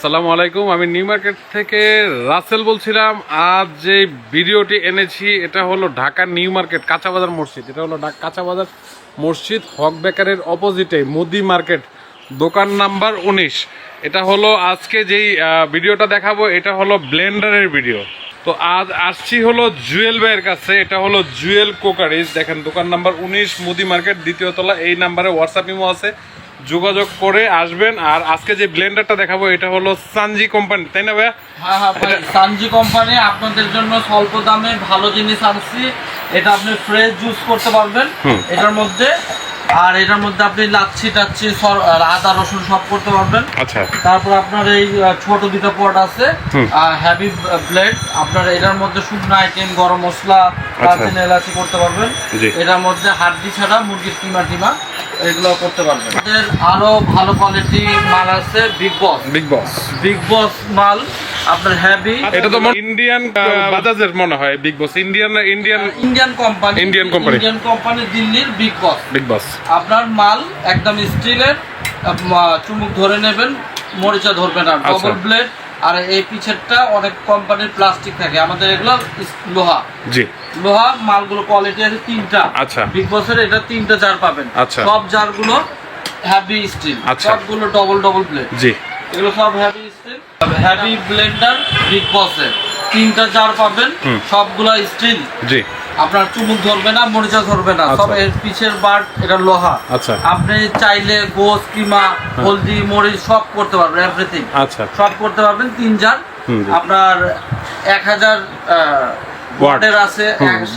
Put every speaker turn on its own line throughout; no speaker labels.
আসসালামু আলাইকুম, আমি নিউ মার্কেট থেকে রাসেল বলছিলাম। আজ যে ভিডিওটি এনেছি, এটা হলো ঢাকা নিউ মার্কেট, কাঁচাবাজার মসজিদ। এটা হলো কাঁচাবাজার মসজিদ, হক বেকারের অপোজিটে মুদি মার্কেট, দোকান নাম্বার উনিশ। এটা হলো আজকে যেই ভিডিওটা দেখাবো, এটা হলো ব্লেন্ডারের ভিডিও। তো আজ আসছি হলো জুয়েল ভাইয়ের কাছে, এটা হলো জুয়েল কোকারিজ। দেখেন, দোকান নাম্বার উনিশ, মুদি মার্কেট, দ্বিতীয় তলা, এই নাম্বারে হোয়াটসঅ্যাপ ইমো আছে। যোগাযোগ করে আসবেন। আর আজকে যে ব্লেন্ডারটা দেখাবো এটা হলো সানজি কোম্পানি তাই না ভাইয়া?
হ্যাঁ হ্যাঁ ভাই সানজি কোম্পানি আপনাদের জন্য স্বল্প দামে ভালো জিনিস আনছি। এটা আপনি ফ্রেশ জুস করতে পারবেন। এটার মধ্যে। আর এটার মধ্যে আপনি লাচ্ছি টাচ্ছি আদা রসুন সব করতে পারবেন।
আচ্ছা।
তারপর আপনার এই ছোট দুটো পট আছে। হ্যাভি ব্লেড আপনার এটার মধ্যে শুকনো আইটেম গরম মশলা দারচিনি এলাচি করতে পারবেন। এটার মধ্যে হাড্ডি ছাড়া মুরগির কিমা টিমা। এগুলো করতে পারবেন আমাদের আরও ভালো কোয়ালিটি মাল আছে big boss
big boss
big boss মাল আপনার হ্যাভি
এটা তো ইন্ডিয়ান বাজাজের মনে হয় big boss Indian Indian
Indian company
Indian company।
Indian company দিল্লির বিগ বস
বিগ বস
আপনার মাল একদম স্টিলের চুমুক ধরে নেবেন মরিচা ধরবেন না
আচ্ছা।
ডবল ব্লেড আর এই পিছেরটা অনেক কোম্পানির প্লাস্টিক থাকে। আমাদের এগুলো লোহা।
জি।
লোহা মালগুলো কোয়ালিটি আছে তিনটা।
আচ্ছা।
বিগ বসের এটা তিনটা জার পাবেন।
আচ্ছা।
সব জারগুলো হ্যাভি স্টিল
আচ্ছা।
সবগুলো ডবল ডবল ব্লেড
জি।
এগুলো সব heavy steel heavy blender big বসের তিনটা জার পাবেন। সবগুলো স্টিল
জি।
আপনার চুমুক ধরবে না মরিচা ধরবে না।
আচ্ছা।
সব এর পিছের বার এটা লোহা।
আচ্ছা।
আপনি চাইলে গোস কিমা হলদি মরিচ সব করতে পারবেন এভরিথিং
আচ্ছা।
সব করতে পারবেন তিন জার। আপনার এক হাজার ওয়াটের আছে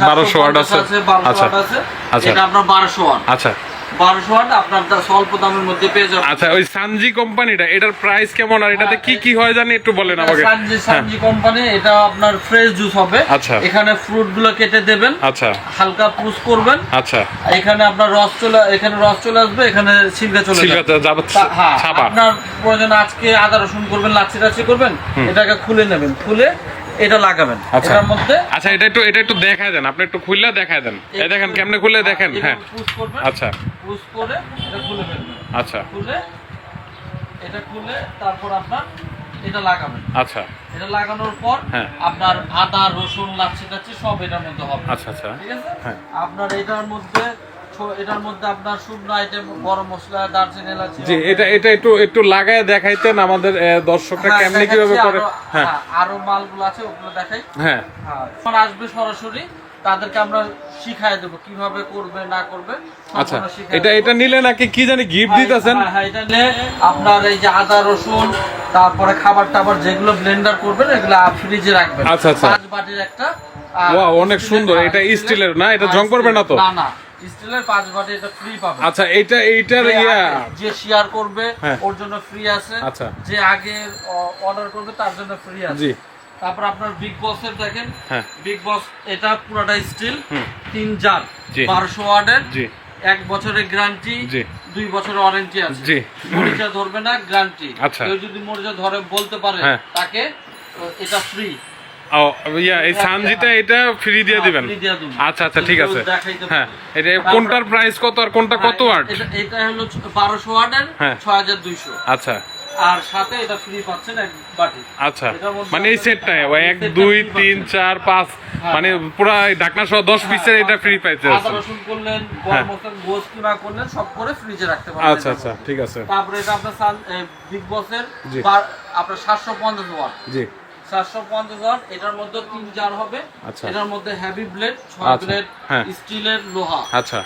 1200 ওয়াট আছে।
বারোশো
আচ্ছা।
ওয়াট আছে।
আচ্ছা।
এটা আপনার বারোশো ওয়াট।
আচ্ছা।
বারোশো ওয়াট আপনার স্বল্প দামের মধ্যে পেয়ে যাবেন।
আচ্ছা ওই সানজি কোম্পানিটা এটার প্রাইস কেমন আর এটাতে কি কি হয় জানি একটু বলেন আমাকে।
সানজি সানজি কোম্পানি এটা আপনার ফ্রেশ জুস হবে।
আচ্ছা।
এখানে ফ্রুটগুলো কেটে দেবেন।
আচ্ছা।
হালকা পুশ করবেন।
আচ্ছা।
এখানে আপনার রস চলে এখানে রস চলে আসবে এখানে ছিলকা চলে যাবে।
যাবে
হ্যাঁ,
ছাপা।
আপনার প্রয়োজন আজকে আদা রসুন করবেন লাচ্ছি টাচ্ছি করবেন এটাকে খুলে নেবেন। খুলে এটা লাগাবেন।
আচ্ছা।
এটার মধ্যে
আচ্ছা এটা একটু এটা একটু দেখায় দেন। আপনি একটু খুললে দেখায় দেন। এই দেখেন কেমনে খুলে দেখেন? হ্যাঁ।
পুশ করবেন
আচ্ছা।
পুশ করে এটা খুলে ফেলবেন।
আচ্ছা।
খুলে এটা খুলে তারপর আপনার এটা লাগাবেন।
আচ্ছা।
এটা লাগানোর পর
হ্যাঁ।
আপনার আদা রসুন লাচ্ছি টাচ্ছি সব এটার মধ্যে হবে।
আচ্ছা আচ্ছা।
ঠিক আছে?
হ্যাঁ।
আপনার এটার মধ্যে এটার মধ্যে আপনার শুকনো আইটেম গরম মশলা দারচিনি এলাচি
জি এটা এটা একটু একটু লাগায় দেখাইতেন আমাদের দর্শকরা কেমনে কীভাবে করে হ্যাঁ।
আরও মালগুলো আছে ওগুলো দেখাই।
হ্যাঁ।
যখন আসবে সরাসরি তাদেরকে আমরা শিখাই দেবো কীভাবে করবে না করবে।
আচ্ছা এটা এটা নিলে নাকি কি জানি গিফট
হ্যাঁ,
দিতেছেন?
হ্যাঁ, হ্যাঁ, এটা নিয়ে আপনার এই যে আদা রসুন তারপরে খাবার টাবার যেগুলো ব্লেন্ডার করবেন এগুলো ফ্রিজে রাখবেন।
আচ্ছা, আচ্ছা।
পাঁচ বাটির একটা আহ,
অনেক সুন্দর। এটা স্টিলের না? এটা জং করবে না তো?
না না। স্টিলের পাঁচ বাটি এটা ফ্রি পাবেন
আচ্ছা এইটা এইটার ইয়া
যে শেয়ার করবে
হ্যাঁ।
ওর জন্য ফ্রি আছে।
আচ্ছা।
যে আগে অর্ডার করবে তার জন্য ফ্রি আছে।
জি।
তারপর আপনার বিগ বসের দেখেন
হ্যাঁ।
বিগ বস এটা পুরোটা স্টিল তিন জার। বারোশো ওয়ার্ডের
জি।
এক বছরের গ্যারান্টি দুই বছরের ওয়ারেন্টি আছে। মরিচা ধরবে না গ্যারান্টি
আচ্ছা।
কেউ যদি মরিচা ধরে বলতে পারে
হ্যাঁ।
তাকে এটা ফ্রি
ও ইয়া এই সানজিটা এটা ফ্রি দিয়ে দিবেন?
দিবেন।
আচ্ছা আচ্ছা ঠিক আছে। হ্যাঁ এটা কোনটার প্রাইস কত আর কোনটা কত ওয়াট
এটা হলো
হ্যাঁ।
হাজার দুইশো।
আচ্ছা।
আর সাথে এটা ফ্রি পাচ্ছেন এক বাটি।
আচ্ছা। মানে এই সেটটা
হ্যাঁ,
এক দুই তিন চার পাঁচ
হ্যাঁ।
মানে পুরা ঢাকনা সহ দশ পিসের এটা ফ্রি
আদা রসুন করলেন
হ্যাঁ।
গরম মশলা গোস কিমা করলেন সব করে ফ্রিজে রাখতে পারবেন।
আচ্ছা আচ্ছা ঠিক আছে।
তারপরে এটা আপনার বিগ বসের আপনার সাতশো পঞ্চাশ ওয়াট।
জি।
সাতশো পঞ্চাশ ওয়াট এটার মধ্যে তিন জার হবে।
আচ্ছা।
এটার মধ্যে হেভি ব্লেড ছয়
আচ্ছা,
ব্লেড
হ্যাঁ।
স্টিলের লোহা।
আচ্ছা।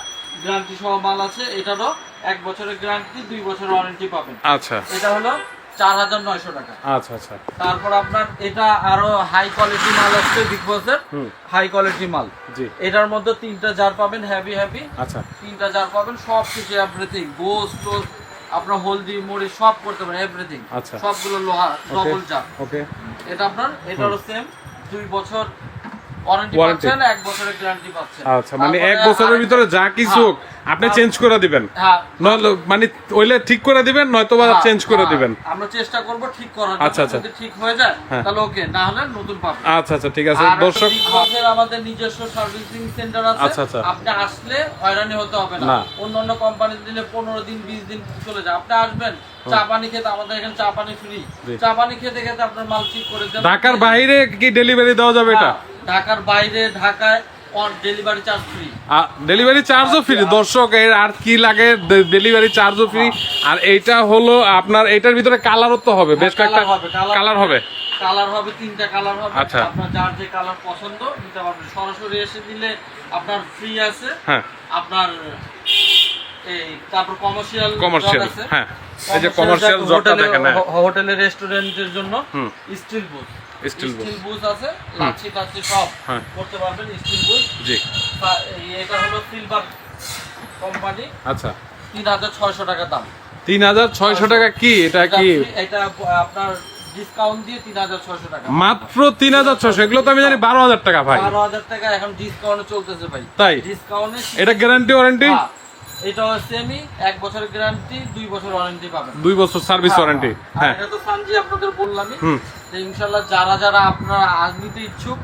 গ্যারান্টি সহ মাল আছে এটারও এক বছরের গ্যারান্টি দুই বছরের ওয়ারেন্টি পাবেন।
আচ্ছা।
এটা হলো চার হাজার নয়শো টাকা।
আচ্ছা আচ্ছা।
তারপর আপনার এটা আরও হাই কোয়ালিটি মাল আসছে বিগ বসের হাই কোয়ালিটি মাল।
জি।
এটার মধ্যে তিনটা জার পাবেন হেভি হেভি
আচ্ছা।
তিনটা জার পাবেন সব কিছু এভরিথিং গোস টোস আপনার হলদি মরিচ সব করতে পারেন এভরিথিং
আচ্ছা।
সবগুলো লোহা ডবল চাপ
ওকে
এটা আপনার এটারও সেম দুই বছর ওয়ারেন্টি এক বছরের গ্যারান্টি পাচ্ছেন।
আচ্ছা মানে এক বছরের ভিতরে যা কিছু আপনি
হ্যাঁ।
চেঞ্জ করে দিবেন।
হ্যাঁ।
মানে ওইলে ঠিক করে দিবেন নয়তো বা
হ্যাঁ,
চেঞ্জ করে
হ্যাঁ,
দিবেন।
আমরা চেষ্টা করব ঠিক করার
আচ্ছা, আচ্ছা।
যদি ঠিক হয়ে যায়
হ্যাঁ।
তাহলে ওকে না হলে নতুন পাবেন।
আচ্ছা আচ্ছা ঠিক আছে। দর্শক
Big Boss এর আমাদের নিজস্ব সার্ভিসিং সেন্টার আছে।
আচ্ছা, আচ্ছা।
আপনি আসলে হয়রানি হতে হবে না।
না।
অন্যান্য কোম্পানি দিলে পনেরো দিন বিশ দিন চলে যায়। আপনি আসবেন চা পানি খেতে আমাদের এখানে চা পানি ফ্রি চা পানি খেতে খেতে আপনার মাল ঠিক করে
ঢাকার বাইরে কি ডেলিভারি দেওয়া যাবে এটা?
হ্যাঁ, ঢাকার বাইরে ঢাকায় ডেলিভারি চার্জ ফ্রি
ডেলিভারি চার্জও ফ্রি দর্শক এর আর কি লাগে ডেলিভারি চার্জও ফ্রি আর এইটা হলো আপনার এটার ভিতরে কালারও তো হবে। বেশ কয়েকটা
কালার হবে
কালার হবে।
কালার হবে তিনটা কালার হবে।
আচ্ছা।
আপনার যার যে কালার পছন্দ নিতে পারবেন। সরাসরি এসে দিলে আপনার ফ্রি আছে।
হ্যাঁ।
আপনার এই তারপর কমার্শিয়াল
Commercial, হ্যাঁ। এই যে commercial জগটা দেখেন।
রেস্টুরেন্টের জন্য স্টিল বুথ স্টিল বুথ আছে লাচ্ছি টাচ্ছি সব
হ্যাঁ।
করতে পারবেন স্টিল বুথ
জি।
এটা হলো সিলভার কোম্পানি
আচ্ছা।
তিন হাজার ছয়শো টাকা দাম।
তিন হাজার ছয়শো টাকা কি? এটা কি?
এটা- এটা আপনার ডিসকাউন্ট দিয়ে তিন হাজার ছয়শো টাকা।
মাত্র তিন হাজার ছয়শো এগুলো তো আমি জানি বারো হাজার টাকা ভাই।
বারো হাজার টাকা এখন ডিসকাউন্ট চলতেছে ভাই।
তাই?
ডিসকাউন্টে
এটা গ্যারান্টি ওয়ারেন্টি
এটা সেমি এক বছরের গ্যারান্টি দুই বছর ওয়ারেন্টি পাবেন।
দুই বছর সার্ভিস ওয়ারেন্টি হ্যাঁ।
এটা তো সানজি আপনাদের বললামই। যে ইনশাল্লাহ যারা যারা আপনারা আজ নিতে ইচ্ছুক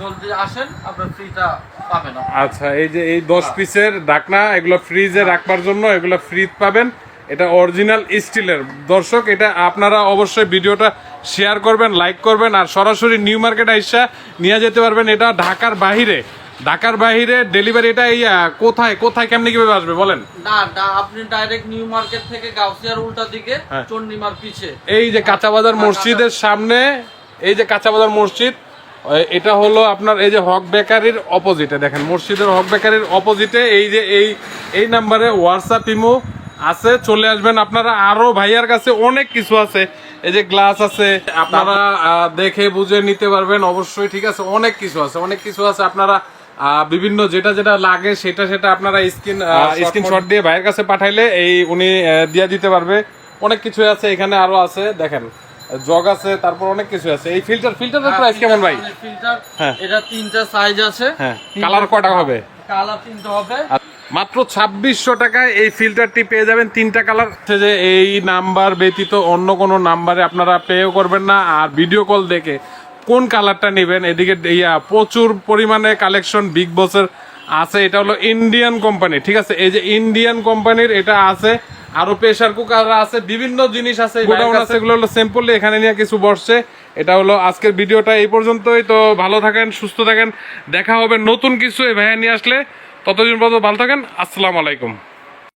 জলদি আসেন আপনার ফ্রিটা পাবেন।
আচ্ছা এই যে এই দশ পিসের ডাকনা এগুলো ফ্রিজে রাখবার জন্য এগুলো ফ্রিজ পাবেন। এটা অরিজিনাল স্টিলের দর্শক এটা আপনারা অবশ্যই ভিডিওটা শেয়ার করবেন লাইক করবেন আর সরাসরি নিউ মার্কেট আইসা নিয়ে যেতে পারবেন। এটা ঢাকার বাহিরে। ঢাকার বাইরে ডেলিভারি এটা এই কোথায় কোথায় কেমনি কীভাবে আসবে বলেন
না না আপনি ডাইরেক্ট নিউ মার্কেট থেকে গাউসিয়ার উল্টা দিকে
হ্যাঁ।
চন্ডিমার পিছে
এই যে কাঁচাবাজার মসজিদের সামনে এই যে কাঁচাবাজার মসজিদ এটা হলো আপনার এই যে হক বেকারির অপোজিটে দেখেন মসজিদের হক বেকারির অপোজিটে এই যে এই এই নাম্বারে হোয়াটসঅ্যাপ ইমো আছে চলে আসবেন আপনারা আরও ভাইয়ার কাছে অনেক কিছু আছে এই যে গ্লাস আছে আপনারা দেখে বুঝে নিতে পারবেন অবশ্যই ঠিক আছে অনেক কিছু আছে অনেক কিছু আছে আপনারা বিভিন্ন যেটা যেটা লাগে সেটা সেটা আপনারা স্ক্রিন স্ক্রিনশট দিয়ে ভাইয়ের কাছে পাঠাইলে এই উনি দিয়ে দিতে পারবে। অনেক কিছু আছে এখানে আরও আছে দেখেন। জগ আছে তারপর অনেক কিছু আছে। এই ফিল্টার ফিল্টারের প্রাইস কেমন ভাই?
ফিল্টার
হ্যাঁ।
এটা তিনটা সাইজ আছে।
হ্যাঁ কালার কটা হবে?
কালার তিনটা হবে।
মাত্র ছাব্বিশশো টাকায় এই ফিল্টারটি পেয়ে যাবেন তিনটা কালার যে এই নাম্বার ব্যতীত অন্য কোনো নাম্বারে আপনারা পেও করবেন না আর ভিডিও কল দেখে কোন কালারটা নেবেন? এদিকে ইয়া প্রচুর পরিমাণে কালেকশন বিগ বসের আছে। এটা হলো ইন্ডিয়ান কোম্পানি ঠিক আছে? এই যে ইন্ডিয়ান কোম্পানির এটা আছে। আরও প্রেসার কুকার আছে বিভিন্ন জিনিস আছে গোডাউন আছে এগুলো হলো সিম্পলি এখানে নিয়ে কিছু বসছে। এটা হলো আজকের ভিডিওটা এই পর্যন্তই। তো ভালো থাকেন সুস্থ থাকেন। দেখা হবে নতুন কিছু এই ভাইয়া নিয়ে আসলে। ততদিন পর্যন্ত ভালো থাকেন। আসসালামু আলাইকুম।